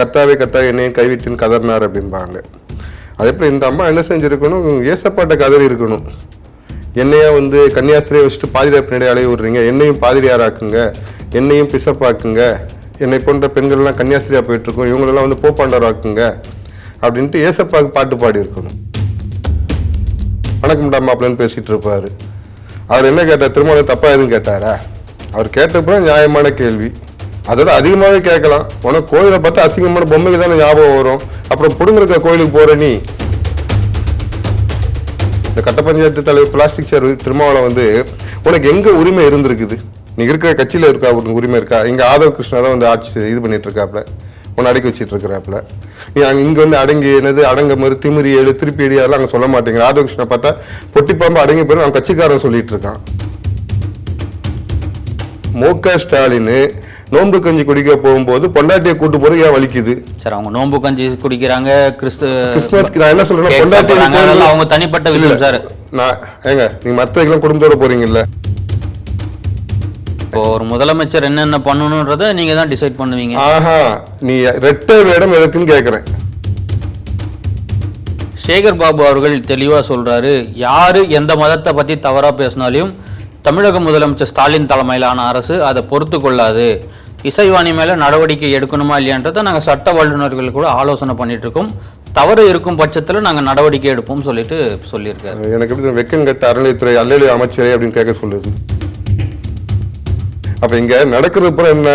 கத்தாவே கத்தா என்னையும் கைவிட்டுன்னு கதறினார் அப்படிம்பாங்க. அதே போல் இந்த அம்மா என்ன செஞ்சுருக்கணும்? ஏசப்பாட்ட கதறி இருக்கணும் என்னையா வந்து கன்னியாஸ்திரியை வச்சுட்டு பாதிரியார் பின்னாடி அலைய விடுறீங்க? என்னையும் பாதிரியாராக்குங்க. என்னையும் பிசப்பாக்குங்க. என்னை போன்ற பெண்கள்லாம் கன்னியாஸ்திரியாக போயிட்டுருக்கோம். இவங்களெல்லாம் வந்து போப்பாண்டராக்குங்க அப்படின்ட்டு ஏசப்பாவுக்கு பாட்டு பாடி இருக்கணும் வணக்கம்டா மாப்பிள்ளன்னு பேசிகிட்டு இருப்பார் அவர் என்ன கேட்டார்? திருமணம் தப்பாக எதுவும் கேட்டாரா? அவர் கேட்டப்ப நியாயமான கேள்வி. அதோட அதிகமாகவே கேட்கலாம். உனக்கு கோயிலை பார்த்தா அசிங்கமான பொம்மைக்கு தானே ஞாபகம் வரும். அப்புறம் புடுங்கிருக்க கோயிலுக்கு போகிற நீ. இந்த கட்ட பஞ்சாயத்து தலைவர் பிளாஸ்டிக் சேர் திருமாவளம் வந்து உனக்கு எங்கே உரிமை இருந்திருக்குது? நீ இருக்கிற கட்சியில் இருக்கா? உனக்கு உரிமை இருக்கா? இங்கே ஆதவ கிருஷ்ணா தான் வந்து ஆட்சி இது பண்ணிட்டு இருக்காப்ல உன்னை அடக்கி வச்சுட்டு இருக்கிறாப்புல நீ அங்கே இங்கே வந்து அடங்கி என்னது அடங்க மறு திமிரி ஏழு திருப்பி எடி அதெல்லாம் அங்கே சொல்ல மாட்டேங்கிற. ஆதவ கிருஷ்ணா பார்த்தா பொட்டிப்பாம்பு அடங்கி போயிடும் அவன் கட்சிக்காரன் சொல்லிட்டு இருக்கான் மு க ஸ்டாலின் நோன்பு கஞ்சி குடிக்க போகும்போது பொண்டாட்டியை கூட்டு போறது ஏன் வலிக்குது? சார் அவங்க நோன்பு கஞ்சி குடிக்கிறாங்க கிறிஸ்து கிறிஸ்துமஸ்க்கு நான் என்ன சொல்றேன் அதெல்லாம் அவங்க தனிப்பட்ட விஷயம் சார். நான் ஏங்க நீங்க மத்த இதுக்கெல்லாம் குடும்பத்தோட போறீங்கல்ல? இப்போ ஒரு முதலமைச்சர் என்னென்ன பண்ணணுன்றதை நீங்க தான் டிசைட் பண்ணுவீங்க. ஆஹா நீ ரெட்டை வேடம் எதுக்குன்னு கேக்குறேன். சேகர் பாபு அவர்கள் தெளிவா சொல்றாரு யாரு எந்த மதத்தை பத்தி தவறா பேசினாலையும் தமிழக முதலமைச்சர் ஸ்டாலின் தலைமையிலான அரசு அதை பொறுத்து கொள்ளாது. இசைவாணி மேலே நடவடிக்கை எடுக்கணுமா இல்லையான்றதை நாங்கள் சட்ட வல்லுநர்கள் கூட ஆலோசனை பண்ணிட்டு இருக்கோம் தவறு இருக்கும் பட்சத்தில் நாங்கள் நடவடிக்கை எடுப்போம் சொல்லிட்டு சொல்லியிருக்காரு. எனக்கு எப்படி வெக்கம் கட்ட அறநிலையத்துறை அல்லலி அமைச்சரே அப்படின்னு கேட்க சொல்லுது. அப்போ இங்கே நடக்கிறது அப்புறம் என்ன?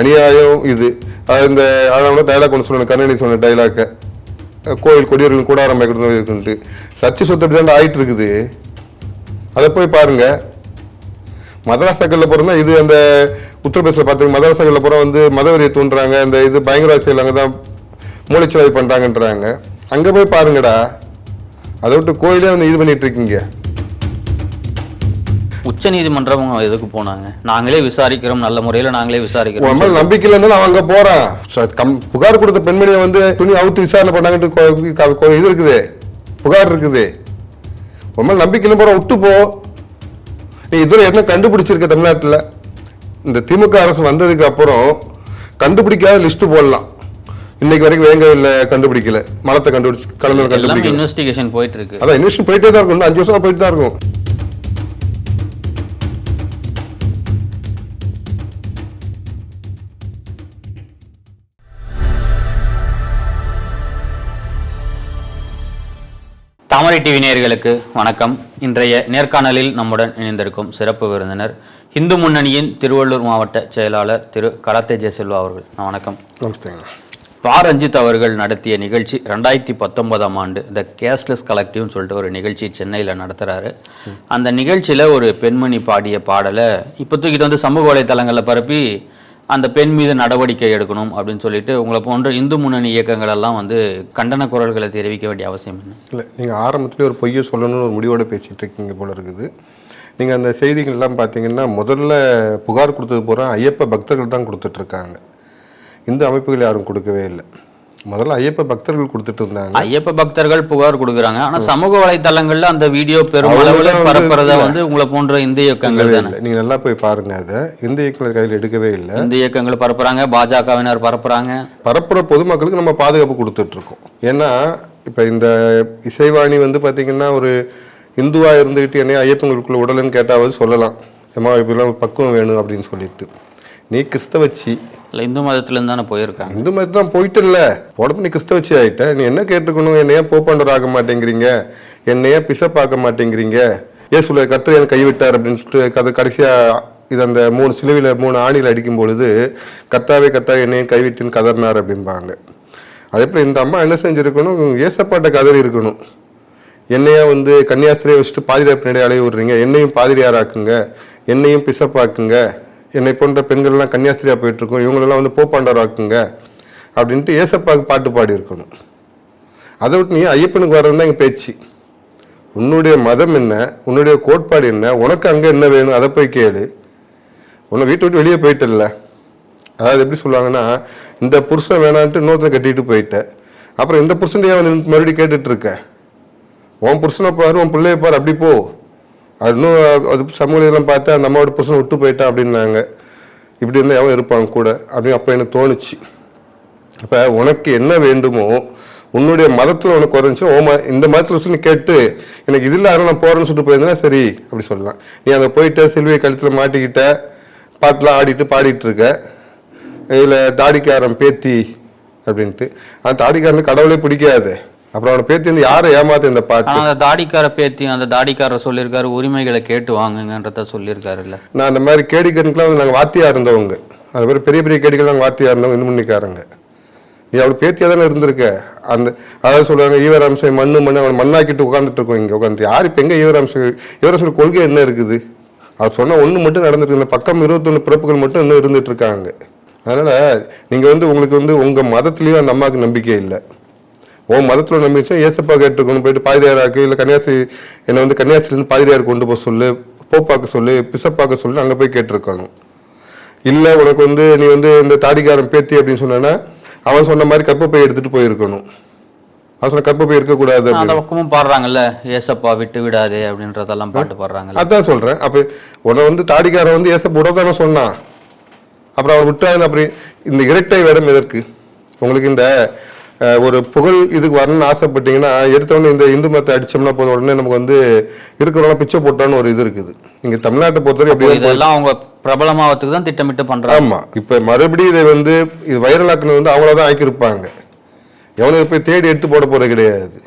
அநியாயம் இது. அது இந்த அழகான டைலாக் ஒன்று சொல்லணும் கருணாநிதி சொன்ன டைலாக்கை கோயில் கொடியவர்கள் கூடாரம் இருக்குன்ட்டு சர்ச்சை சொத்து அப்படி ஆயிட்டு இருக்குது அதை போய் பாருங்க. மதராசாக்கள்ல பிறந்தா இது அந்த உத்தரப்பிரதேசில் பார்த்து மதராசாக்கள்ல போற வந்து மதவெறியை தூண்டுறாங்க. இந்த இது பயங்கரவாத செயல் அங்கே தான் மூளைச்சலவை பண்றாங்கன்றாங்க. அங்க போய் பாருங்கடா. அதை விட்டு கோயிலே வந்து இது பண்ணிட்டு இருக்கீங்க. உச்ச நீதிமன்றம் எதுக்கு போனாங்க? நாங்களே விசாரிக்கிறோம் நல்ல முறையில நாங்களே விசாரிக்கிறோம். உன் மேல நம்பிக்கை இல்லைன்னு அவன் அங்க போறான். புகார் கொடுத்த பெண்மணியை வந்து துணி அவுத்து விசாரணை பண்ணாங்கட்டு இது இருக்குது. புகார் இருக்குது. உன் மேல நம்பிக்கை இல்லை போற விட்டு போ. நீ இதுவரை என்ன கண்டுபிடிச்சிருக்க தமிழ்நாட்டுல? இந்த திமுக அரசு வந்ததுக்கு அப்புறம் கண்டுபிடிக்காத லிஸ்ட் போடலாம். இன்னைக்கு வரைக்கும் வேங்கவில்லை கண்டுபிடிக்கல. மலத்தை கண்டுபிடிச்சு எல்லாமே கண்டுபிடிக்கல. இன்வெஸ்டிகேஷன் போயிட்டு இருக்கு அதான் இன்வெஸ்ட் போயிட்டே தான் இருக்கும். அஞ்சு வருஷம் போயிட்டு தான் இருக்கும். தாமரை டிவி நேயர்களுக்கு வணக்கம். இன்றைய நேர்காணலில் நம்முடன் இணைந்திருக்கும் சிறப்பு விருந்தினர் இந்து முன்னணியின் திருவள்ளூர் மாவட்ட செயலாளர் திரு கலத்தே ஜெயசெல்வா அவர்கள். வணக்கம். பா. ரஞ்சித் அவர்கள் நடத்திய நிகழ்ச்சி ரெண்டாயிரத்தி பத்தொன்பதாம் ஆண்டு த கேஷ்லெஸ் கலெக்டிவ்னு சொல்லிட்டு ஒரு நிகழ்ச்சி சென்னையில் நடத்துகிறாரு அந்த நிகழ்ச்சியில் ஒரு பெண்மணி பாடிய பாடலை இப்போ தூக்கிட்டு வந்து சமூக வலைத்தளங்களில் பரப்பி அந்த பெண் மீது நடவடிக்கை எடுக்கணும் அப்படின்னு சொல்லிட்டு உங்களை போன்ற இந்து முன்னணி இயக்கங்கள் எல்லாம் வந்து கண்டன குரல்களை தெரிவிக்க வேண்டிய அவசியம் என்ன? இல்லை நீங்கள் ஆரம்பத்திலே ஒரு பொய்யை சொல்லணும்னு ஒரு முடிவோடு பேசிகிட்டு இருக்கீங்க போல இருக்குது. நீங்கள் அந்த செய்திகள் எல்லாம் பார்த்தீங்கன்னா முதல்ல புகார் கொடுத்தது பூரா ஐயப்ப பக்தர்கள் தான் கொடுத்துட்ருக்காங்க. இந்த அமைப்புகள் யாரும் கொடுக்கவே இல்லை. முதல்ல ஐயப்ப பக்தர்கள் கொடுத்துட்டு இருந்தாங்க. ஐயப்ப பக்தர்கள் புகார் கொடுக்குறாங்க. ஆனா சமூக வலைத்தளங்கள்ல அந்த வீடியோ பெரும் அளவுல பரப்புறத. வந்து உங்களை போன்ற இந்து இயக்கங்கள் தானே? நீங்கள் நல்லா போய் பாருங்க அதை. இந்த இயக்குனர் கையில் எடுக்கவே இல்லை. இந்து இயக்கங்கள் பரப்புறாங்க பாஜகவினர் பரப்புறாங்க. பரப்புற பொதுமக்களுக்கு நம்ம பாதுகாப்பு கொடுத்துட்டு இருக்கோம் ஏன்னா இப்போ இந்த இசைவாணி வந்து பார்த்தீங்கன்னா ஒரு இந்துவா இருந்துகிட்டு என்னைய ஐயப்பங்களுக்குள்ள உடலுன்னு கேட்டாவது சொல்லலாம். ஏமா இப்படிலாம் பக்குவம் வேணும் அப்படின்னு சொல்லிட்டு. நீ கிறிஸ்தவச்சி. இல்ல இந்து மதத்துல இருந்து தானே போயிருக்காங்க. இந்து மாதிரி தான் போயிட்டு இல்ல உடம்பு நீ கிறிஸ்தவச்சி ஆயிட்ட. நீ என்ன கேட்டுக்கணும்? என்னைய போப்பாண்டர் ஆக மாட்டேங்கிறீங்க. என்னைய பிசப்பாக்க மாட்டேங்கிறீங்க. ஏசுல கத்திர எனக்கு கைவிட்டார் அப்படின்னு சொல்லிட்டு கதை கடைசியா இது அந்த மூணு சிலுவையில் மூணு ஆணியில் அடிக்கும் பொழுது கத்தாவே கத்தா என்னையும் கைவிட்டின்னு கதர்னார் அப்படிம்பாங்க. அதே போல் இந்த அம்மா என்ன செஞ்சிருக்கணும்? ஏசப்பாட்ட கதறி இருக்கணும். என்னையா வந்து கன்னியாஸ்திரியை வச்சுட்டு பாதிரியார் பின்னாடி அலைய விடுறீங்க என்னையும் பாதிரியாராக்குங்க என்னையும் பிசப்பாக்குங்க என்னை போன்ற பெண்கள்லாம் கன்னியாஸ்திரியாக போயிட்டுருக்கோம். இவங்களெல்லாம் வந்து போப்பாண்டவராக்குங்க அப்படின்ட்டு ஏசப்பாக்கு பாட்டு பாடி இருக்கணும் அதை விட்டு நீ ஐயப்பனுக்கு வரணும் தான் எங்கள் பேச்சு? உன்னுடைய மதம் என்ன? உன்னுடைய கோட்பாடு என்ன? உனக்கு அங்கே என்ன வேணும்? அதை போய் கேளு. உன்னை வீட்டை விட்டு வெளியே போயிட்டல அதாவது எப்படி சொல்லுவாங்கன்னா இந்த புருஷன் வேணான்ட்டு இன்னொருத்தனை கட்டிட்டு போயிட்ட. அப்புறம் இந்த புருஷன் ஏன் மறுபடியும் கேட்டுட்டு இருக்க. உன் புருஷனை பாரு உன் பிள்ளைய பாரு அப்படி போ. அது இன்னும் அது சமூக இதெல்லாம் பார்த்து அந்த அம்மாவோட புருஷன் விட்டு போயிட்டான் அப்படின்னாங்க. இப்படி இருந்தால் எவன் இருப்பான் கூட? அப்படின்னு அப்போ எனக்கு தோணுச்சு. இப்போ உனக்கு என்ன வேண்டுமோ உன்னுடைய மதத்தில் உனக்கு குறைஞ்சி ஓ ம- இந்த மதத்தில் சொல்லி கேட்டு எனக்கு இதில் யாரும் நான் போகிறேன்னு சொல்லிட்டு போயிருந்தேன் சரி அப்படி சொல்லலாம். நீ அதை போயிட்டு சிலுவை கழுத்தில் மாட்டிக்கிட்ட பாட்டெலாம் ஆடிட்டு பாடிட்டு இருக்க இதில் தாடிக்காரன் பேத்தி அப்படின்ட்டு. அந்த தாடிக்காரனுக்கு கடவுளே பிடிக்காது. அப்புறம் அவனை பேத்தி வந்து யாரை ஏமாத்த இந்த பாட்டு? அந்த தாடிக்கார பேத்தி அந்த தாடிக்காரர் சொல்லியிருக்காரு உரிமைகளை கேட்டு வாங்குங்கன்றத சொல்லியிருக்காருல்ல. நான் அந்த மாதிரி கேடிக்கனுக்குலாம் வந்து நாங்கள் வாத்தியா இருந்தவங்க. அது மாதிரி பெரிய பெரிய கேடிகள் நாங்கள் வாத்தியா இருந்தவங்க இந்து மணிக்காரங்க நீ அவள் பேத்தியா தானே இருந்திருக்க? அந்த அதாவது சொல்லுவாங்க ஈவராம்சம் மண்ணு மண்ணு அவன் மண்ணாக்கிட்டு உட்காந்துட்டு இருக்கோம் இங்கே உட்காந்து யார் இப்போ எங்கே ஈவராம்சம் ஈவராம்சம் கொள்கை என்ன இருக்குது? அவர் சொன்ன ஒன்று மட்டும் நடந்துட்டு இந்த பக்கம் இருபத்தொன்று பிறப்புகள் மட்டும் இன்னும் இருந்துட்டு இருக்காங்க. அதனால நீங்கள் வந்து உங்களுக்கு வந்து உங்கள் மதத்துலேயும் அந்த அம்மாவுக்கு நம்பிக்கை இல்லை. உன் மதத்தில் நம்பிச்சா ஏசப்பா கேட்டுக்கணும் போயிட்டு பாதிரியாராக்கு இல்லை கன்னியாஸ்திரி என்னை வந்து கன்னியாஸ்திரிலேருந்து பாதிரியார் கொண்டு போக சொல்லு போப்பாக்க சொல்லு பிசப்பாக்க சொல்லு அங்கே போய் கேட்டிருக்கணும் இல்லை உனக்கு வந்து நீ வந்து இந்த தாடிக்காரன் பேத்தி அப்படின்னு சொன்னா அவன் சொன்ன மாதிரி கற்பப்பை எடுத்துட்டு போயிருக்கணும். அவன் சொன்ன கற்பப்பை இருக்கக்கூடாது அந்த பக்கமும் பாடுறாங்கல்ல ஏசப்பா விட்டு விடாதே அப்படின்றதெல்லாம் பாட்டு பாடுறாங்கல்ல. அதான் சொல்றேன். அப்ப உன்னை வந்து தாடிக்காரன் வந்து ஏசப்ப உடத்தானே சொன்னான். அப்புறம் அவன் விட்டாங்க அப்படி இந்த இரட்டை வேடம் எதற்கு? உங்களுக்கு இந்த ஒரு புகழ் இதுக்கு வரணும்னு ஆசைப்பட்டீங்கன்னா எடுத்தவொடனே இந்த இந்து மதத்தை அடிச்சோம்னா போதும். உடனே நமக்கு வந்து இருக்கிறவங்க பிச்சை போட்டான்னு ஒரு இது இருக்குது. இங்க தமிழ்நாட்டை பொறுத்தவரை எப்படி இதெல்லாம் அவங்க பிரபலமாவதுக்கு தான் திட்டமிட்டு பண்றாங்க. ஆமா. இப்ப மறுபடியும் இதை வந்து இது வைரல் ஆக்குனது வந்து அவங்கள தான் ஆக்கியிருப்பாங்க. எவனும் போய் தேடி எடுத்து போட போறது கிடையாது.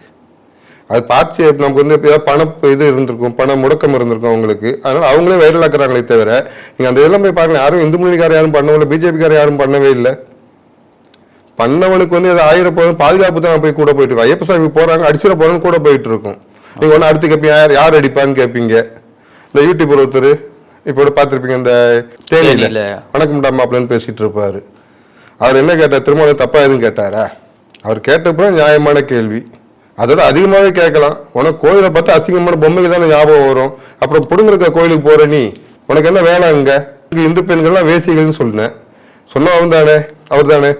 அது பார்த்து நமக்கு வந்து ஏதாவது பண இது இருந்திருக்கும் பண முடக்கம் இருந்திருக்கும் அவங்களுக்கு. அதனால அவங்களே வைரல் ஆக்குறாங்களே தவிர நீங்க அந்த இதெல்லாம் போய் பாருங்க யாரும் இந்து மொழிக்கார யாரும் பண்ணவே இல்லை பிஜேபிக்கார யாரும் பண்ணவே இல்லை. பண்ணவனுக்கு வந்து அது ஆயிரம் போதும் பாதுகாப்பு தான் போய் கூட போயிட்டு இருக்கும் ஐயப்ப சாமி போறாங்க அடிச்சிட போறோம்னு கூட போயிட்டு இருக்கும். நீங்க ஒன்று அடுத்து கேட்பீங்க யார் யார் அடிப்பான்னு கேட்பீங்க இந்த யூடியூப் ஒருத்தர் இப்போ கூட பார்த்துருப்பீங்க இந்த தேனியில. தேனியில. வணக்கம் மாப்பிள்ளன்னு பேசிட்டு இருப்பாரு. அவர் என்ன கேட்டார் திருமணம் தப்பா எதுவும் கேட்டாரா? அவர் கேட்டப்ப நியாயமான கேள்வி. அதோட அதிகமாகவே கேட்கலாம். உனக்கு கோயிலை பார்த்தா அசிங்கமான பொம்மைக்கு தானே ஞாபகம் வரும். அப்புறம் புடுங்கிருக்க கோயிலுக்கு போற நீ உனக்கு என்ன வேலை அங்க? இங்க இந்து பெண்கள்லாம் வேசிகள்னு சொன்னேன் சொன்னவன் தானே அவர் தானே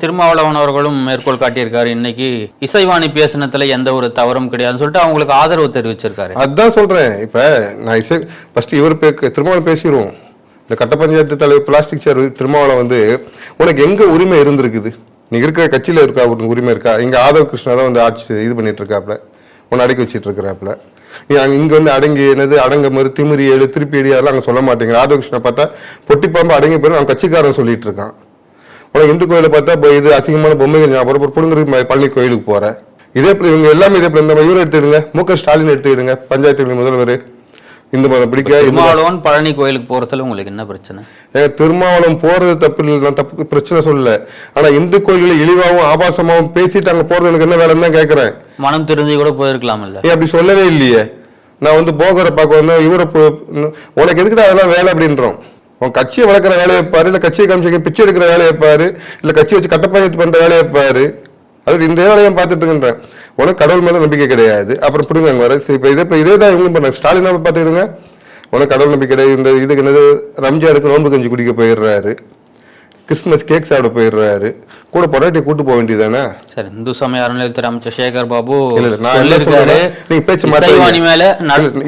திருமாவளவன் அவர்களும் மேற்கோள் காட்டியிருக்காரு. இன்னைக்கு இசைவாணி பேசினத்துல எந்த ஒரு தவறும் கிடையாதுன்னு சொல்லிட்டு அவங்களுக்கு ஆதரவு தெரிவிச்சிருக்காரு. அதான் சொல்றேன். இப்ப நான் இசை ஃபர்ஸ்ட் இவர் பே திருமாவளம் பேசிடுவோம் இந்த கட்ட பஞ்சாயத்து தலைவர் பிளாஸ்டிக் சேர் திருமாவளம் வந்து உனக்கு எங்க உரிமை இருந்திருக்குது? நீ இருக்கிற கட்சியில இருக்கா? உனக்கு உரிமை இருக்கா? இங்க ஆதவ கிருஷ்ணா தான் வந்து ஆட்சி இது பண்ணிட்டு இருக்காப்ல உன்னை அடக்கி வச்சிட்டு இருக்கிறாப்ல நீ அங்க இங்க வந்து அடங்கி என்னது? அடங்க மறு திமிரி ஏழு திருப்பி ஏழு அதெல்லாம் அங்க சொல்ல மாட்டேங்கிற. ஆதவ கிருஷ்ணா பார்த்தா பொட்டி பாம்பு அடங்கி போயிடும் அவன் கட்சிக்காரன் சொல்லிட்டு இருக்கான் உனக்கு இந்து கோயிலை பார்த்தா இப்போ இது அசிங்கமான பொம்மைகள் ஞாபகம் ம- பழனி கோயிலுக்கு போற இதே போல இவங்க எல்லாமே இதே போல இந்த இவரை எடுத்துக்கிடுங்க. மு க ஸ்டாலின் எடுத்துக்கிடுங்க. பஞ்சாயத்து முதல்வர். இந்து மதம் பிடிக்க திருமாவளவன் பழனி கோயிலுக்கு போறதுல உங்களுக்கு என்ன பிரச்சனை? ஏங்க திருமாவளம் போறது தப்பு இல்லை நான் தப்பு பிரச்சனை சொல்லல. ஆனா இந்து கோயில்களை இழிவாகவும் ஆபாசமாவும் பேசிட்டு அங்க போறது எனக்கு என்ன வேலைன்னு தான் கேட்கறேன் மனம் திருந்தி கூட போயிருக்கலாம்ல. நீ அப்படி சொல்லவே இல்லையே. நான் வந்து போகரை பார்க்க வந்தேன் இவரை உனக்கு எதுக்குடா அதெல்லாம் வேலை அப்படின்றோம். உன் கட்சியை வளர்க்குற வேலையை பாரு இல்ல கட்சியை காமிச்சு பிச்சை எடுக்கிற வேலையை பாரு இல்ல கட்சியை வச்சு கட்டப்பாயிட்டு பண்ற வேலையை பாரு. அது இந்த வேலையை பார்த்துட்டு இருக்கின்றேன் உனக்கு கடவுள் மேல நம்பிக்கை கிடையாது. அப்புறம் பிடிங்க அங்க வர சரி, இப்ப இதே இப்ப இதே தான் இவங்களும் பண்ணாங்க ஸ்டாலினா பார்த்துக்கிடுங்க. உனக்கு கடவுள் நம்பிக்கை கிடையாது. இந்த இதுக்கு என்னது? ரம்ஜானுக்கு நோன்பு கஞ்சி குடிக்க போயிடுறாரு. கிறிஸ்மஸ் கேக் சாப்பிட போயிடுறாரு. கூட பொண்டாட்டி கூட்டு போக வேண்டியதானே சரி இந்து சமய அறநிலையத்துறை அமைச்சர் சேகர் பாபு இல்ல, நான் நீங்க பேச்சு. மேல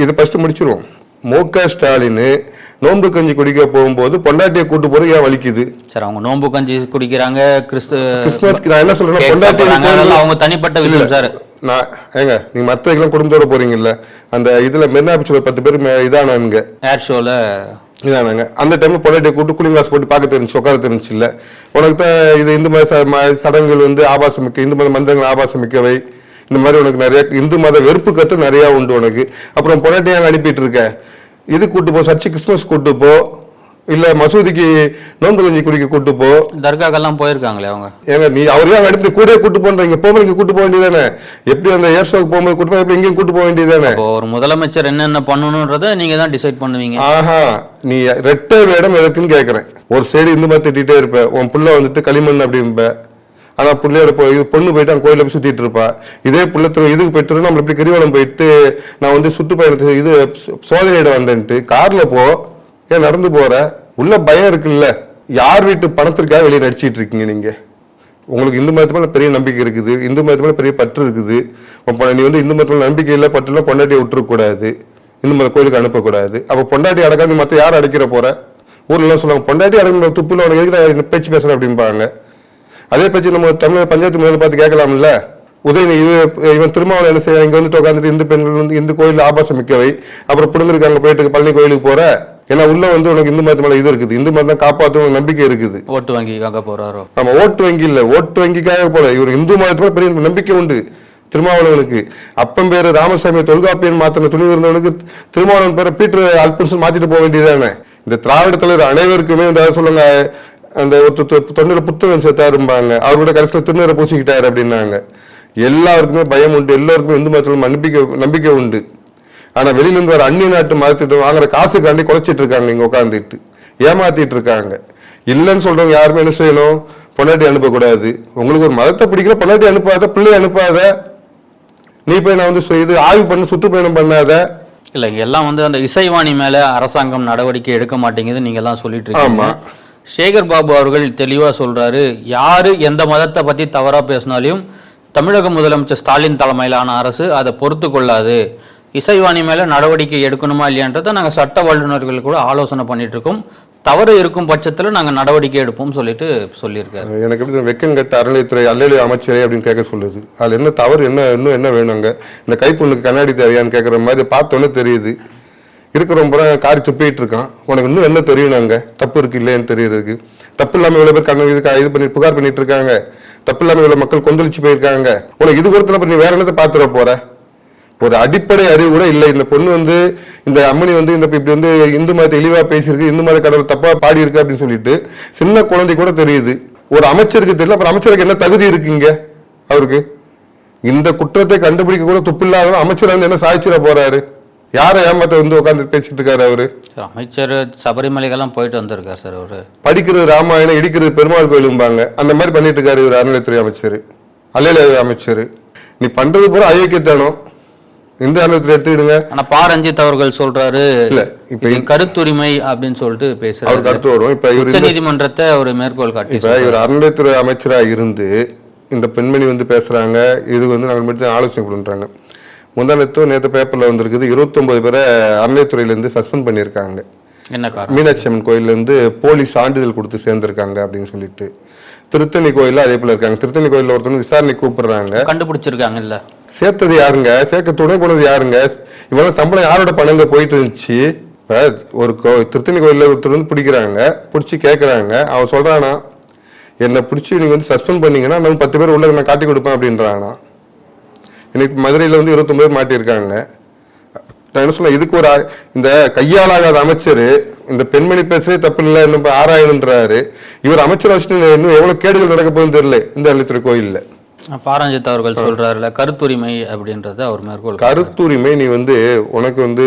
இது ஃபர்ஸ்ட் முடிச்சிருவோம். மு க ஸ்டாலின் நோன்பு கஞ்சி குடிக்க போகும்போது பொண்டாட்டியை கூட்டு போறது ஏன் வலிக்குது? சரி அவங்க நோன்பு கஞ்சி குடிக்கிறாங்க கிறிஸ்து கிறிஸ்துமஸ்க்கு நான் என்ன சொல்றேன்னா கேக் பொண்டாட்டி அவங்க தனிப்பட்ட விஷயம் சார். நான் ஏங்க நீங்க மத்தவங்களும் குடும்பத்தோட போறீங்கல்ல அந்த இதுல மெரினா பீச்ல பத்து பேர் இதானானுங்க ஏர் ஷோல இதானாங்க. அந்த டைம்ல பொண்டாட்டியை கூட்டு கூலிங் கிளாஸ் போட்டு பார்க்க தெரிஞ்சு உட்கார தெரிஞ்சு இல்ல. உனக்கு தான் இது இந்து மத சடங்குகள் வந்து ஆபாசமிக்க இந்து மத மந்திரங்கள் ஆபாசமிக்கவை. இந்த மாதிரி உனக்கு நிறைய இந்து மத வெறுப்பு கத்து நிறைய உண்டு உனக்கு. அப்புறம் பொண்டாட்டியை அங்க அனுப்பிட்டு இருக்க? இது கூட்டு போ சர்ச்சு கிறிஸ்துமஸ் கூட்டு போ. இல்ல மசூதிக்கு நோன்பு கஞ்சி குடிக்க கூட்டு போ. தர்காக்கெல்லாம் போயிருக்காங்களே அவங்க. ஏங்க நீ அவரையும் அனுப்பி கூட கூட்டு போன்றீங்க போகும்போது இங்க கூட்டு போக வேண்டியதானே எப்படி அந்த ஏர் ஷோக்கு போகும்போது கூட்டு போய் எப்படி இங்கேயும் கூட்டு போக வேண்டியதானே ஒரு முதலமைச்சர் என்னென்ன பண்ணணுன்றத நீங்க தான் டிசைட் பண்ணுவீங்க. ஆஹா நீ ரெட்டை வேடம் எதுக்குன்னு கேக்குறேன். ஒரு சைடு இந்த மாதிரி திட்டிகிட்டே இருப்ப உன் புள்ள வந்துட்டு களிமண் அப்படிம்ப. ஆனால் பிள்ளையோட போய் பொண்ணு போயிட்டு அங்கே கோயில போய் சுற்றிட்டு இருப்பா. இதே பிள்ளை திரு இதுக்கு போயிட்டு நம்ம இப்படி கிரிவலம் போயிட்டு நான் வந்து சுற்றுப்பயணத்து இது சோதனையிட வந்தேன்ட்டு காரில் போ ஏன் நடந்து போகிற உள்ள பயம் இருக்குல்ல. யார் வீட்டு பணத்திற்காக வெளியே நடிச்சிட்டு இருக்கீங்க நீங்கள் உங்களுக்கு இந்து மதத்து மேலே பெரிய நம்பிக்கை இருக்குது இந்து மதத்து மேலே பெரிய பற்று இருக்குது. நீ வந்து இந்து மதத்தில் நம்பிக்கை இல்லை பற்று பொண்டாட்டியை விட்டுறக்கூடாது இந்து மத கோயிலுக்கு அனுப்பக்கூடாது அப்போ பொண்டாட்டி அடக்காம மற்ற யார் அடைக்கிற போற? ஊர்லலாம் சொல்லுவாங்க பொண்டாட்டி அடக்கிற துப்புல உனக்கு எதுக்கு பேச்சு பேசுகிறேன் அப்படிம்பாங்க. அதே பற்றி நம்ம தமிழக பஞ்சாயத்து முதல்ல பார்த்து கேட்கலாம்ல. உதயநிதி இவ- இவன் திருமாவளவன் என்ன செய்ய இங்க வந்துட்டு உட்காந்துட்டு இந்து பெண்கள் வந்து இந்து கோயில் ஆபாசம் மிக்கவை. அப்புறம் பிடுங்கிருக்கு அங்க போயிட்டு பழனி கோயிலுக்கு போற. ஏன்னா உள்ள வந்து உனக்கு இந்து மதத்து மேல இது இருக்குது. இந்து மதம் காப்பாற்றும் நம்பிக்கை இருக்குது. ஓட்டு வங்கிக்காக போறாரோ? நம்ம ஓட்டு வங்கி இல்ல. ஓட்டு வங்கிக்காக போல இவர் இந்து மதத்துல பெரிய நம்பிக்கை உண்டு. திருமாவளவனுக்கு. அப்பன் பேரு ராமசாமி தொல்காப்பியன் மாத்தின துணிவு இருந்தவனுக்கு திருமாவளவன் பேரை பீட்டர் அல்பன்ஸ் மாத்திட்டு போக வேண்டியதானே இந்த திராவிட தலைவர் அனைவருக்குமே இந்த சொல்லுங்க. அந்த ஒருத்தர் புத்தகம் சேர்த்தாரும்பாங்க அவர் கூட கடைசியில் திருநீரை பூசிக்கிட்டாரு அப்படின்னாங்க. எல்லாருக்குமே பயம் உண்டு. எல்லாருக்குமே இந்து மதத்துல நம்பிக்கை நம்பிக்கை உண்டு. ஆனா வெளியில இருந்து வர அந்நிய நாட்டு மதத்திட்டு வாங்குற காசுக்காண்டி குறைச்சிட்டு இருக்காங்க இங்க உட்காந்துட்டு ஏமாத்திட்டு இருக்காங்க. இல்லைன்னு சொல்றவங்க யாருமே என்ன செய்யணும்? பொண்டாட்டி அனுப்பக்கூடாது. உங்களுக்கு ஒரு மதத்தை பிடிக்கல பொண்டாட்டி அனுப்பாத பிள்ளை அனுப்பாத. நீ போய் நான் வந்து இது ஆய்வு பண்ணி சுற்றுப்பயணம் பண்ணாத. இல்ல எல்லாம் வந்து அந்த இசைவாணி மேல அரசாங்கம் நடவடிக்கை எடுக்க மாட்டேங்குது நீங்க எல்லாம் சொல்லிட்டு இருக்கீங்க. சேகர் பாபு அவர்கள் தெளிவாக சொல்கிறாரு யார் எந்த மதத்தை பற்றி தவறாக பேசினாலையும் தமிழக முதலமைச்சர் ஸ்டாலின் தலைமையிலான அரசு அதை பொறுத்து கொள்ளாது. இசைவாணி மேலே நடவடிக்கை எடுக்கணுமா இல்லையான்றதை நாங்கள் சட்ட வல்லுநர்கள் கூட ஆலோசனை பண்ணிட்டு இருக்கோம். தவறு இருக்கும் பட்சத்தில் நாங்கள் நடவடிக்கை எடுப்போம் சொல்லிட்டு சொல்லியிருக்காரு. எனக்கு எப்படி வெக்கம் கட்ட அறநிலையத்துறை அமைச்சரே அப்படின்னு கேட்க சொல்லுது. அதில் என்ன தவறு என்ன இன்னும் என்ன வேணுங்க? இந்த கைப்பொண்ணுக்கு கண்ணாடி தேவையான்னு கேட்குற மாதிரி பார்த்தோன்னே தெரியுது. இருக்கிறவன் பூரா காரி துப்பிட்டு இருக்கான். உனக்கு இன்னும் என்ன தெரியணும் அங்கே? தப்பு இருக்கு இல்லையான்னு தெரியறதுக்கு. தப்பு இல்லாமல் இவ்வளோ பேர் கண்ணு இதுக்கு இது பண்ணி புகார் பண்ணிட்டு இருக்காங்க. தப்பு இல்லாமல் இவ்வளோ மக்கள் கொந்தளிச்சு போயிருக்காங்க. உனக்கு இது கொடுத்தன நீ வேற என்னத்தை பார்த்துட போற? ஒரு அடிப்படை அறிவு கூட இல்லை. இந்த பொண்ணு வந்து இந்த அம்மனி வந்து இந்த இப்படி வந்து இந்து மதத்தை இழிவா பேசியிருக்கு இந்து மத கடவுள் தப்பா பாடி இருக்கு அப்படின்னு சொல்லிட்டு சின்ன குழந்தை கூட தெரியுது. ஒரு அமைச்சருக்கு தெரியல அப்புறம் அமைச்சருக்கு என்ன தகுதி இருக்குங்க அவருக்கு? இந்த குற்றத்தை கண்டுபிடிக்க கூட துப்பில்லாத அமைச்சர் வந்து என்ன சாய்ச்சிட போறாரு? யாரை ஏமாத்த வந்து உட்காந்து பேசிட்டு இருக்காரு அவரு? சார் அமைச்சர் சபரிமலைக்கெல்லாம் போயிட்டு வந்திருக்காரு சார் அவரு. படிக்கிறது ராமாயணம் இடிக்கிறது பெருமாள் கோயிலும்பாங்க. அந்த மாதிரி பண்ணிட்டு இருக்காரு இவர் அறநிலையத்துறை அமைச்சர். அல்லையில அமைச்சர். நீ பண்றது பூரா அயோக்கியத்தானம் இந்த அறநிலையத்துறை எடுத்துக்கிடுங்க. ஆனா பா ரஞ்சித் அவர்கள் சொல்றாரு இல்ல, இப்ப கருத்துரிமை அப்படின்னு சொல்லிட்டு பேசுறாரு. அடுத்து வரும். இப்ப இவர் உச்ச நீதிமன்றத்தை ஒரு மேற்கோள் காட்டி இப்ப இவர் அறநிலையத்துறை அமைச்சரா இருந்து இந்த பெண்மணி வந்து பேசுறாங்க. இது வந்து நாங்கள் மட்டும் ஆலோசனை கொடுன்றாங்க. முந்தானத்தோ நேற்று பேப்பர்ல வந்திருக்குது. இருபத்தொன்பது பேரை அறநிலையத்துறையில இருந்து சஸ்பெண்ட் பண்ணியிருக்காங்க. மீனாட்சி அம்மன் கோயில்ல இருந்து போலி சான்றிதழ் கொடுத்து சேர்ந்திருக்காங்க அப்படின்னு சொல்லிட்டு. திருத்தணி கோயில்ல அதே போல இருக்காங்க. திருத்தணி கோயில்ல ஒருத்தவங்க விசாரணை கூப்பிடுறாங்க. கண்டுபிடிச்சிருக்காங்க இல்ல சேர்த்தது யாருங்க? சேர்க்க துணை போனது யாருங்க? இவ்வளவு சம்பளம் யாரோட பணங்க போயிட்டு இருந்துச்சு? இப்ப ஒரு கோ திருத்தணி கோயில்ல ஒருத்தர் வந்து பிடிக்கிறாங்க. பிடிச்சி கேட்கறாங்க அவன் சொல்றானா என்னை பிடிச்சி நீங்க வந்து சஸ்பெண்ட் பண்ணீங்கன்னா நான் பத்து பேர் உள்ள நான் காட்டி கொடுப்பேன் அப்படின்றானா. இன்னைக்கு மதுரையில வந்து இருபத்தொன்பது பேர் மாட்டியிருக்காங்க. நான் என்ன சொல்ல இதுக்கு ஒரு இந்த கையாளாகாத அமைச்சர் இந்த பெண்மணி பேசுறே தப்பு இல்லை இன்னும் ஆராயணுன்றாரு இவர் அமைச்சர் வச்சுட்டு இன்னும் எவ்வளவு கேடுகள் நடக்க போகுதுன்னு தெரியல இந்த அள்ளித்துறை கோயில்ல. பாரஞ்சித் அவர்கள் சொல்றாருல கருத்துரிமை அப்படின்றத அவர் மேற்கோள் கருத்துரிமை நீ வந்து உனக்கு வந்து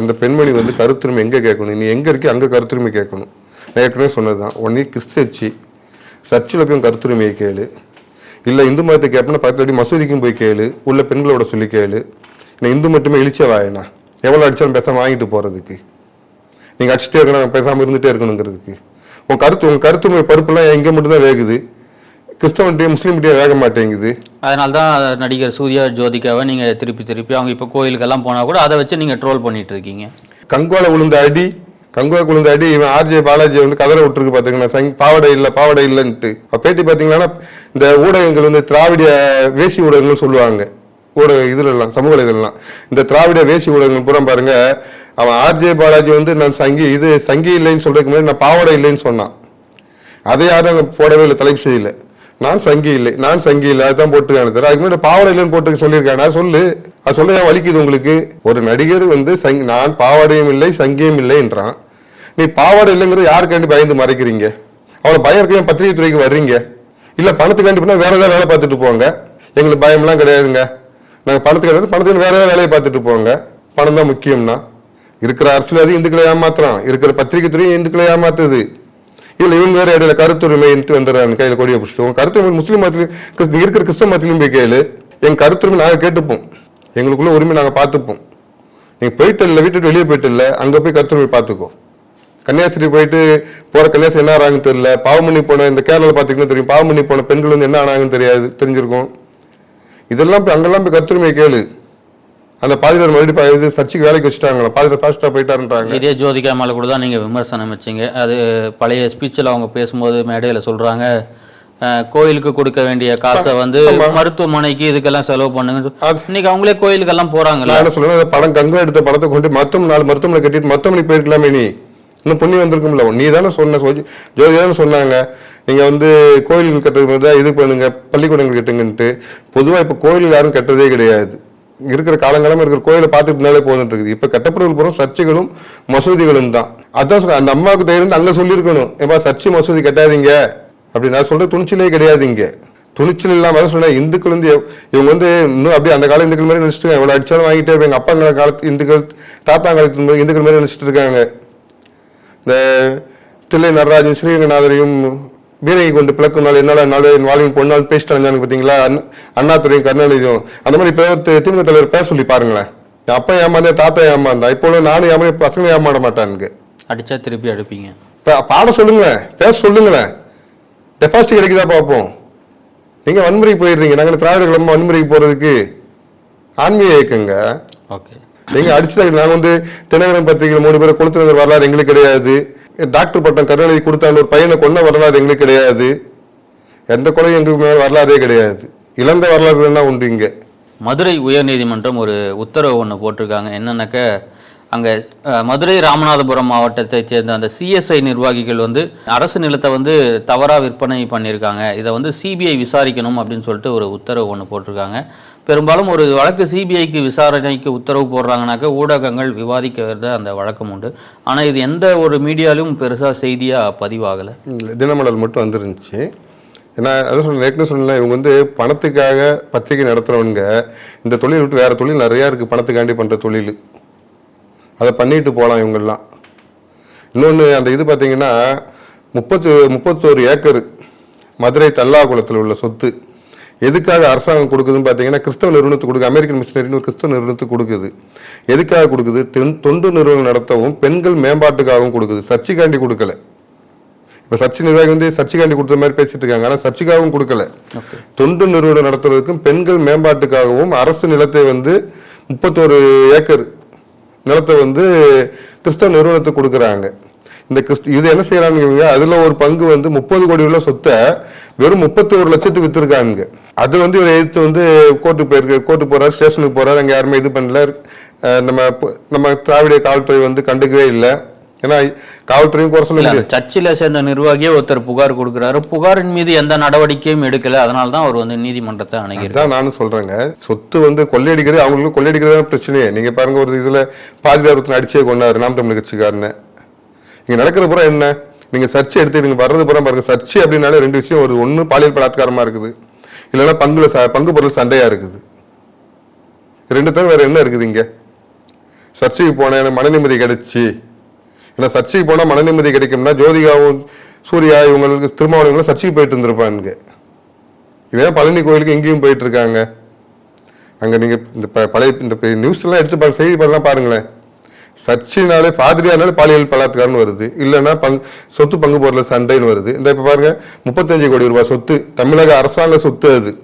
அந்த பெண்மணி வந்து கருத்துரிமை எங்க கேட்கணும்? நீ எங்க இருக்க அங்க கருத்துரிமை கேட்கணும். நான் ஏற்கனவே சொன்னதுதான் ஒன்னே கிறிஸ்தச்சு சர்ச்சில் போய் கருத்துரிமையை கேளு. இல்ல இந்து மதத்தை கேட்பனா பக்கத்துல அடி மசூதிக்கும் போய் கேளு உள்ள பெண்களோட சொல்லி கேளு. நான் இந்து மட்டுமே இழிச்ச வாயனா? எவ்வளவு அடிச்சாலும் பேசாம வாங்கிட்டு போறதுக்கு. நீங்க அடிச்சுட்டே இருக்கணும் பேசாம இருந்துட்டே இருக்கணுங்கிறதுக்கு. உன் கருத்து உங்க கருத்துரிமை பருப்புலாம் எங்க மட்டும்தான் வேகுது? கிறிஸ்தவன்ட்டையும் முஸ்லீம்கிட்டையும் வேக மாட்டேங்குது. அதனால தான் நடிகர் சூர்யா ஜோதிகாவை நீங்க திருப்பி திருப்பி அவங்க இப்போ கோயிலுக்கெல்லாம் போனா கூட அதை வச்சு நீங்க ட்ரோல் பண்ணிட்டு இருக்கீங்க. கங்கோல விழுந்த அடி கங்கோல குழுந்த அடி இவன் ஆர்ஜே பாலாஜி வந்து கதற விட்டுருக்கு பாத்தீங்கன்னா சங் பாவடை இல்ல பாவடை இல்லைன்ட்டு. அப்ப பேட்டி பாத்தீங்கன்னா இந்த ஊடகங்கள் வந்து திராவிட வேசி ஊடகங்கள் சொல்லுவாங்க. ஊடக இதுல எல்லாம் சமூக இதெல்லாம் இந்த திராவிட வேசி ஊடகங்கள் பூரா பாருங்க அவன் ஆர்ஜே பாலாஜி வந்து நான் சங்கி இது சங்கி இல்லைன்னு சொல்றதுக்கு முன்னாடி நான் பாவடை இல்லைன்னு சொன்னான். அதை யாரும் போடவே இல்லை தலைப்பு செய்யல. நான் சங்கி இல்லை நான் சங்கி இல்லை அதுதான் போட்டுருக்காங்க தவிர அதுக்கு முன்னாடி பாவாடை இல்லைன்னு போட்டு சொல்லியிருக்காங்க. நான் சொல்லு அது சொல்ல ஏன் வலிக்குது உங்களுக்கு? ஒரு நடிகர் வந்து சங் நான் பாவாடையும் இல்லை சங்கியும் இல்லைன்றான் நீ பாவாடை இல்லைங்கிறது யாருக்காண்டி பயந்து மறைக்கிறீங்க? அவளை பயம் இருக்க பத்திரிகை துறைக்கு வர்றீங்க? இல்ல பணத்துக்காண்டி போனால் வேற ஏதாவது வேலை பார்த்துட்டு போங்க எங்களுக்கு பயம்லாம் கிடையாதுங்க. நாங்க பணத்துக்கு பணத்துக்கு வேற ஏதாவது வேலையை பார்த்துட்டு போங்க பணம் தான் முக்கியம்னா. இருக்கிற அரசியல்வாதி இந்துக்களை ஏமாத்துறான். இருக்கிற பத்திரிகை துறையும் இந்துக்களை ஏமாத்துது. இதுல இவங்க வேற இடையில கருத்துரிமைன்ட்டு வந்துடுறாங்க. கையில கொடியை பிடிச்சிட்டு கருத்துரிமை முஸ்லீம் மதத்திலும் இருக்கிற கிறிஸ்தவ மதத்திலும் போய் கேளு. எங்க கருத்துரிமை நாங்க கேட்டுப்போம். எங்களுக்குள்ள உரிமை நாங்க பார்த்துப்போம். நீங்க போயிட்டு இல்லை வீட்டுக்கு வெளியே போயிட்டு இல்லை அங்க போய் கருத்துரிமை பார்த்துக்கோ. கன்னியாகுமரி போயிட்டு போற கன்னியாகுமரி என்ன ஆறாங்கன்னு தெரியல. பாவமணி போன இந்த கேரளால பாத்தீங்கன்னா தெரியும். பாவமணி போன பெண்கள் வந்து என்ன ஆனாங்கன்னு தெரியாது தெரிஞ்சிருக்கும். இதெல்லாம் போய் அங்கெல்லாம் போய் கருத்துரிமை கேளு. அந்த பாதிரியார் மறுபடியும் இது சர்ச்சுக்கு வேலைக்கு வச்சுட்டாங்களா பாதிரியார் ஃபாஸ்டா போயிட்டாருன்றாங்க. இதே ஜோதிகா மேல கூட தான் நீங்க விமர்சனம் வச்சீங்க. அது பழைய ஸ்பீச்சில் அவங்க பேசும்போது மேடையில சொல்றாங்க. அஹ், கோயிலுக்கு கொடுக்க வேண்டிய காசை வந்து. மருத்துவமனைக்கு இதுக்கெல்லாம் செலவு பண்ணுங்க இன்னைக்கு அவங்களே கோயிலுக்கெல்லாம் போறாங்கல்ல நான் என்ன சொல்றேன் படம் கங்கா எடுத்த படத்தை கொண்டு மருத்துவம் நாலு மருத்துவமனை கட்டிட்டு மருத்துவமனைக்கு போயிருக்கலாமே நீ. இன்னும் புண்ணியம் வந்திருக்கும்ல. நீ தானே சொன்ன சொல்லி- ஜோதி தானே சொன்னாங்க. நீங்கள் வந்து கோயில் கட்டுறது தான் இது பண்ணுங்க பள்ளிக்கூடங்கள் கட்டுங்கன்ட்டு. பொதுவாக இப்போ கோயில் யாரும் கட்டுறதே கிடையாது. இருக்கிற காலங்காலமாக இருக்கிற கோயிலை பார்த்துட்டு இருந்தாலே போதுட்டு இருக்குது இப்போ கட்டப்படுவது பூரா சர்ச்சைகளும் மசூதிகளும் தான். அதான் சொல்ல அந்த அம்மாவுக்கு தைரியம் அங்கே சொல்லியிருக்கணும். ஏப்பா சர்ச்சை மசூதி கட்டாதீங்க. அப்படி நான் சொல்கிற துணிச்சலே கிடையாது இங்கே. துணிச்சல் இல்லாமல் தான் சொன்னேன் இந்துக்கள் வந்து இவங்க வந்து இன்னும் அப்படியே அந்த கால இந்துக்கள் மாதிரி நினைச்சிட்டு எவ்வளவு அடிச்சாலும் வாங்கிட்டே இருப்பாங்க எங்க அப்பா காலத்து இந்துக்கள் தாத்தா காலத்து இந்துக்கள் மாதிரி நினைச்சிட்டு இருக்காங்க. இந்த தில்லை நடராஜன் ஸ்ரீரங்கநாதரையும் வீரகை கொண்டு பிளக்கும் நாள் என்னால நாள் என் வாழ்வின் பொண்ணால் பேசிட்டு அலைஞ்சாங்க பாத்தீங்களா அண்ணா- அண்ணாதுரையும் கருணாநிதியும். அந்த மாதிரி இப்போ திமுக தலைவர் பேச சொல்லி பாருங்களேன். அப்பா ஏமாந்தேன் தாத்தா ஏமாந்தா இப்போ நானும் ஏமாறி பசங்க ஏமாற மாட்டானுங்க. அடிச்சா திருப்பி அடிப்பீங்க. பாட சொல்லுங்களேன் பேச சொல்லுங்களேன். டெபாசிட் கிடைக்குதா பார்ப்போம். நீங்க வன்முறைக்கு போயிடுறீங்க. நாங்க திராவிட கிளம்ப வன்முறைக்கு போறதுக்கு ஆன்மீக இயக்கங்க ஓகே. நீங்க அடிச்சுதான் நாங்க வந்து தினகரன் பத்திரிகையில் மூணு பேரை கொளுத்துனது வரலாறு எங்களுக்கு கிடையாது. டாக்டர் பட்டம் கருணாநிதி கொடுத்தாங்க ஒரு பையனை கொன்ன வரலாறு எங்களுக்கு கிடையாது. எந்த கொலையும் எங்களுக்கு மேல வரலாறே கிடையாது. இழந்த வரலாறு என்ன உண்டு இங்க. மதுரை உயர்நீதிமன்றம் ஒரு உத்தரவு ஒன்று போட்டிருக்காங்க. என்னன்னாக்க அங்கே மதுரை ராமநாதபுரம் மாவட்டத்தை சேர்ந்த அந்த சிஎஸ்ஐ நிர்வாகிகள் வந்து அரசு நிலத்தை வந்து தவறாக விற்பனை பண்ணியிருக்காங்க. இதை வந்து சிபிஐ விசாரிக்கணும் அப்படின்னு சொல்லிட்டு ஒரு உத்தரவு ஒன்று போட்டிருக்காங்க. பெரும்பாலும் ஒரு வழக்கு சிபிஐக்கு விசாரணைக்கு உத்தரவு போடுறாங்கனாக்க ஊடகங்கள் விவாதிக்கிறத அந்த வழக்கம் உண்டு. ஆனால் இது எந்த ஒரு மீடியாலையும் பெருசாக செய்தியாக பதிவாகலை. தினமலர் மட்டும் வந்துருந்துச்சு. ஏன்னா அதை சொல்ல ஏற்கனவே சொல்லலாம் இவங்க வந்து பணத்துக்காக பத்திரிகை நடத்துறவங்க இந்த தொழில் விட்டு வேறு தொழில் நிறையா இருக்குது பணத்துக்காண்டி பண்ணுற தொழில். அதை பண்ணிட்டு போகலாம் இவங்கெல்லாம். இன்னொன்று அந்த இது பார்த்தீங்கன்னா முப்பத்து முப்பத்தோரு ஏக்கர் மதுரை தல்லாகுளத்தில் உள்ள சொத்து. எதுக்காக அரசாங்கம் கொடுக்குதுன்னு பார்த்தீங்கன்னா கிறிஸ்தவ நிறுவனத்துக்கு கொடுக்குது. அமெரிக்கன் மிஷினரின்னு ஒரு கிறிஸ்தவ நிறுவனத்துக்கு கொடுக்குது. எதுக்காக கொடுக்குது? தொண்டு நிறுவனம் நடத்தவும் பெண்கள் மேம்பாட்டுக்காகவும் கொடுக்குது. சர்ச்சைக்காண்டி கொடுக்கல. இப்ப சர்ச்சை நிர்வாகி வந்து சர்ச்சைக்காண்டி கொடுத்த மாதிரி பேசிட்டு இருக்காங்க. ஆனா சர்ச்சைக்காகவும் கொடுக்கல. தொண்டு நிறுவனம் நடத்துறதுக்கும் பெண்கள் மேம்பாட்டுக்காகவும் அரசு நிலத்தை வந்து முப்பத்தோரு ஏக்கர் நிலத்தை வந்து கிறிஸ்தவ நிறுவனத்துக்கு கொடுக்குறாங்க. இந்த கிறிஸ்து இது என்ன செய்யறாங்க அதுல ஒரு பங்கு வந்து முப்பது கோடி உள்ள சொத்தை வெறும் முப்பத்தோரு லட்சத்துக்கு வித்துருக்காங்க அது வந்து இவர் எதிர்த்து வந்து கோர்ட்டுக்கு போயிருக்கு. கோர்ட்டு போறாரு ஸ்டேஷனுக்கு போறாரு. அங்க யாருமே இது பண்ணல. நம்ம நம்ம திராவிட காவல்துறை வந்து கண்டுக்கவே இல்லை. ஏன்னா காவல்துறையும் குறை சொல்ல சர்ச்சில் சேர்ந்த நிர்வாகியே ஒருத்தர் புகார் கொடுக்குறாரு. புகாரின் மீது எந்த நடவடிக்கையும் எடுக்கல. அதனால தான் அவர் வந்து நீதிமன்றத்தை அதான் நானும் சொல்றேங்க. சொத்து வந்து கொள்ளையடிக்கிறது அவங்களுக்கு கொள்ளையடிக்கிறது பிரச்சனையே. நீங்க பாருங்க ஒரு இதுல ஒருத்தர் அடிச்சே கொண்டாரு நாம் தமிழ் கட்சிக்காரன்னு இங்கே நடக்கிற புறம் என்ன? நீங்கள் சர்ச்சை எடுத்து வர்றது புறம் பாருங்க. சர்ச்சை அப்படின்னாலே ரெண்டு விஷயம். ஒரு ஒன்று பாலியல் பலாத்காரமாக இருக்குது. இல்லைன்னா பங்குல ச- பங்கு பொருள் சண்டையாக இருக்குது. ரெண்டு தவிர வேறு என்ன இருக்குது இங்கே? சர்ச்சைக்கு போனேன் எனக்கு மன நிம்மதி கிடைச்சி. ஏன்னா சர்ச்சைக்கு போனால் மன நிம்மதி கிடைக்கும்னா ஜோதிகாவும் சூர்யா இவங்களுக்கு திருமாவளவங்களும் சர்ச்சைக்கு போயிட்டு இருந்திருப்பானுங்க இவன் பழனி கோயிலுக்கு எங்கேயும் போயிட்டு இருக்காங்க. அங்கே நீங்கள் இந்த ப- பழைய இந்த நியூஸ் எல்லாம் எடுத்து பாருங்க செய்தி பாருலாம் பாருங்களேன். சர்ச்சைனாலே பாதிரியானாலே பாலியல் பலாத்காரம்னு வருது. இல்லைன்னா பங்கு சொத்து பங்கு போறல சண்டைன்னு வருது. இந்த இப்போ பாருங்க முப்பத்தஞ்சு கோடி ரூபாய் சொத்து தமிழக அரசாங்க சொத்து அது.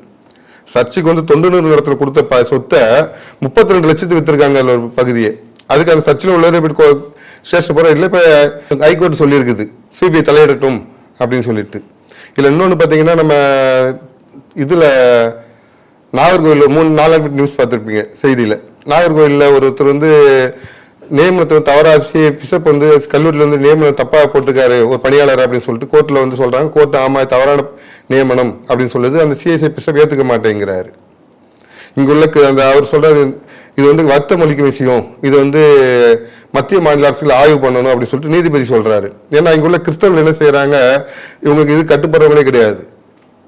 சர்ச்சைக்கு வந்து தொண்டு நிறுவனத்தில் கொடுத்த ப- சொத்தை முப்பத்தி ரெண்டு லட்சத்துக்கு வித்திருக்காங்க ஒரு பகுதியை. அதுக்கு அந்த சர்ச்சையில் உள்ளவர் இப்படி ஸ்டேஷன் போகிற இல்லை இப்போ ஹைகோர்ட் சொல்லியிருக்குது. சிபிஐ தலையிடட்டும் அப்படின்னு சொல்லிட்டு. இதில் இன்னொன்று பார்த்தீங்கன்னா நம்ம இதில் நாகர்கோவில் மூணு நாலு நியூஸ் பார்த்துருப்பீங்க செய்தியில். நாகர்கோவிலில் ஒருத்தர் வந்து நியமனத்தை தவறாசி பிசப் வந்து கல்லூரியில் வந்து நியமனம் தப்பாக போட்டிருக்காரு ஒரு பணியாளர் அப்படின்னு சொல்லிட்டு கோர்ட்டில் வந்து சொல்கிறாங்க கோர்ட் ஆமாம் தவறான நியமனம் அப்படின்னு சொல்லுது. அந்த சிஎஸ்ஐ பிஷப் ஏற்றுக்க மாட்டேங்கிறாரு. இங்குள்ள க- அந்த அவர் சொல்கிறார் இது வந்து வருத்தம் அளிக்கும் விஷயம். இது வந்து மத்திய மாநில அரசுகள் ஆய்வு பண்ணணும் அப்படின்னு சொல்லிட்டு நீதிபதி சொல்கிறாரு ஏன்னா இங்குள்ள கிறிஸ்தவர்கள் என்ன செய்கிறாங்க இவங்களுக்கு இது கட்டுப்படுறவங்களே கிடையாது.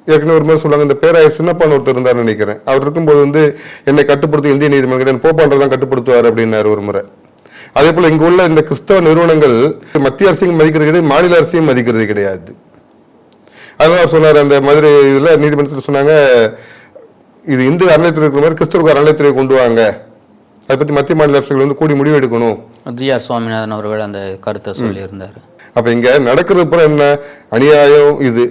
ஏற்கனவே ஒரு மாதிரி சொல்லுவாங்க இந்த பேராயர் சின்னப்பான் ஒருத்தர் இருந்தார் நினைக்கிறேன். அவர் இருக்கும்போது வந்து என்னை கட்டுப்படுத்தி இந்திய நீதிமன்றம் போப்பாண்டர் தான் கட்டுப்படுத்துவார் அப்படின்னாரு ஒரு முறை. அதே போல இங்க உள்ள இந்த கிறிஸ்தவ நிறுவனங்கள் மத்திய அரசையும் மதிக்கிறது கிடையாது மாநில அரசையும் மதிக்கிறது கிடையாது. அதனால அவர் சொன்னார் அந்த மதுரை இதுல நீதிமன்றத்தில் சொன்னாங்க இது இந்து அறநிலையத்துறை இருக்கிற மாதிரி கிறிஸ்தவருக்கு அறநிலையத்துறை கொண்டு வாங்க. அதை பத்தி மத்திய மாநில அரசுகள் வந்து கூடி முடிவு எடுக்கணும். ஜி ஆர் சுவாமிநாதன் அவர்கள் அந்த கருத்தை சொல்லியிருந்தாரு. அப்ப இங்க நடக்கிறது அப்புறம் என்ன? அநியாயம் இது.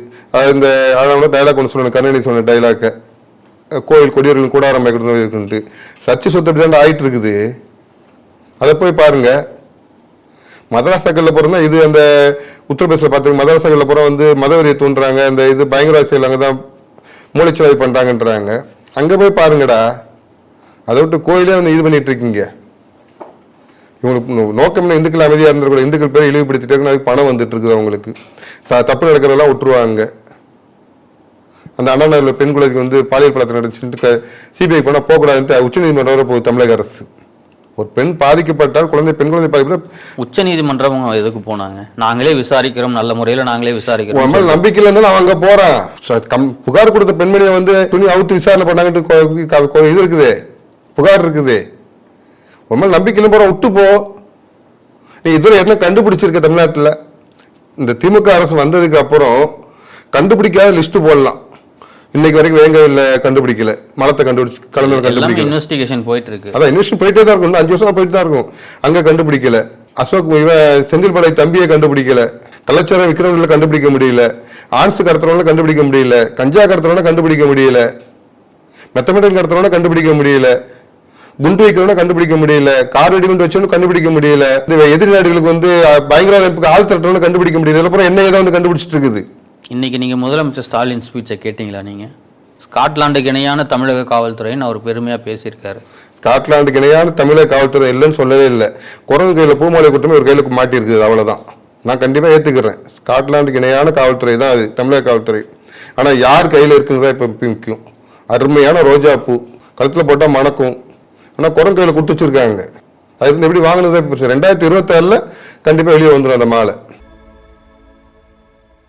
இந்த அதனால டைலாக் ஒன்று சொல்லணும் கருணாநிதி சொன்ன டைலாக்க கோயில் கொடியவர்கள் கூடாரம் இருக்குன்ட்டு சர்ச்சை சொத்து தான் ஆயிட்டு இருக்குது. அதை போய் பாருங்க. சக்கரில் போறோம்னா இது அந்த உத்தரப்பிரதேசில் பார்த்து சக்கரில் போகிறோம் வந்து மதவெறியை தூண்டுறாங்க அந்த இது பயங்கரவாத செயல் அங்கே தான் மூளைச்சலவை பண்ணுறாங்கன்றாங்க அங்கே போய் பாருங்கடா. அதை விட்டு கோயிலே வந்து இது பண்ணிட்டு இருக்கீங்க. இவங்களுக்கு நோ- நோக்கம் என்ன? இந்துக்கள் அமைதியா இருந்திருக்கூட இந்துக்கள் பேர் இழிவுபடுத்திட்டு அதுக்கு பணம் வந்துட்டு இருக்குது அவங்களுக்கு. தப்பு நடக்கிறதெல்லாம் விட்டுருவாங்க. அந்த அண்ணா நகரில் பெண் குழந்தைக்கு வந்து பாலியல் பழத்தை நடந்துச்சுட்டு சிபிஐ போனால் போகக்கூடாதுன்ட்டு உச்சநீதிமன்றம் போகுது தமிழக அரசு. ஒரு பெண் பாதிக்கப்பட்டால் குழந்தை பெண் குழந்தை பாதிக்கப்பட்டால் உச்ச நீதிமன்றம் எதுக்கு போனாங்க? நாங்களே விசாரிக்கிறோம் நல்ல முறையில் நாங்களே விசாரிக்கிறோம். உன் மேல நம்பிக்கை இருந்தாலும் அவன் அங்க போறான் புகார் கொடுத்த பெண்மணியை வந்து துணி அவுத்து விசாரணை பண்ணாங்கட்டு இது இருக்குது. புகார் இருக்குது. உன் மேல நம்பிக்கை இல்லை போற விட்டு போ. நீ இதுல என்ன கண்டுபிடிச்சிருக்க தமிழ்நாட்டுல? இந்த திமுக அரசு வந்ததுக்கு அப்புறம் கண்டுபிடிக்காத லிஸ்ட் போடலாம். இன்னைக்கு வரைக்கும் வேங்கவில்லை கண்டுபிடிக்கல. மலத்தை கண்டுபிடிச்சு எல்லாமே கண்டுபிடிக்கல. இன்வெஸ்டிகேஷன் போயிட்டு இருக்கு அதான் இன்வெஸ்ட் போயிட்டே தான் இருக்கும். அஞ்சு வருஷம் போயிட்டு தான் இருக்கும். அங்க கண்டுபிடிக்கல. அசோக் இவன் செந்தில் படை தம்பியை கண்டுபிடிக்கல. கலாச்சாரம் விக்ரமில் கண்டுபிடிக்க முடியல. ஆன்ஸ் கடத்துறவங்கள கண்டுபிடிக்க முடியல. கஞ்சா கடத்துறவன கண்டுபிடிக்க முடியல. மெத்தமெட்டல் கடத்துறவன கண்டுபிடிக்க முடியல. குண்டு வைக்கிறவன கண்டுபிடிக்க முடியல. கார் வெடிகுண்டு வச்சவனு கண்டுபிடிக்க முடியல. இந்த எதிரி நாடுகளுக்கு வந்து அமைப்புக்கு ஆள் திரட்டவன கண்டுபிடிக்க முடியல. இதுக்கப்புறம் என்ன ஏதோ வந்து கண்டுபிடிச்சிட்டு இருக்குது. இன்றைக்கி நீங்கள் முதலமைச்சர் ஸ்டாலின் ஸ்பீச்சை கேட்டிங்களா நீங்கள் ஸ்காட்லாண்டுக்கு இணையான தமிழக காவல்துறைன்னு அவர் பெருமையாக பேசியிருக்காரு. ஸ்காட்லாண்டுக்கு இணையான தமிழக காவல்துறை இல்லைன்னு சொல்லவே இல்லை. குரங்கு கையில் பூமாலை குற்றமே ஒரு கையில் மாட்டியிருக்குது அவ்வளோதான் நான் கண்டிப்பாக ஏற்றுக்கிறேன் ஸ்காட்லாண்டுக்கு இணையான காவல்துறை தான் அது தமிழக காவல்துறை. ஆனால் யார் கையில் இருக்குங்கிறதா இப்போ முக்கியம் அருமையான ரோஜா பூ கழுத்தில் போட்டால் மணக்கும். ஆனால் குரங்கு கையில் கொடுத்து வச்சிருக்காங்க. அது இருந்து எப்படி வாங்கினதே? ரெண்டாயிரத்தி இருபத்தாறில் கண்டிப்பாக வெளியே வந்துடும் அந்த மாலை.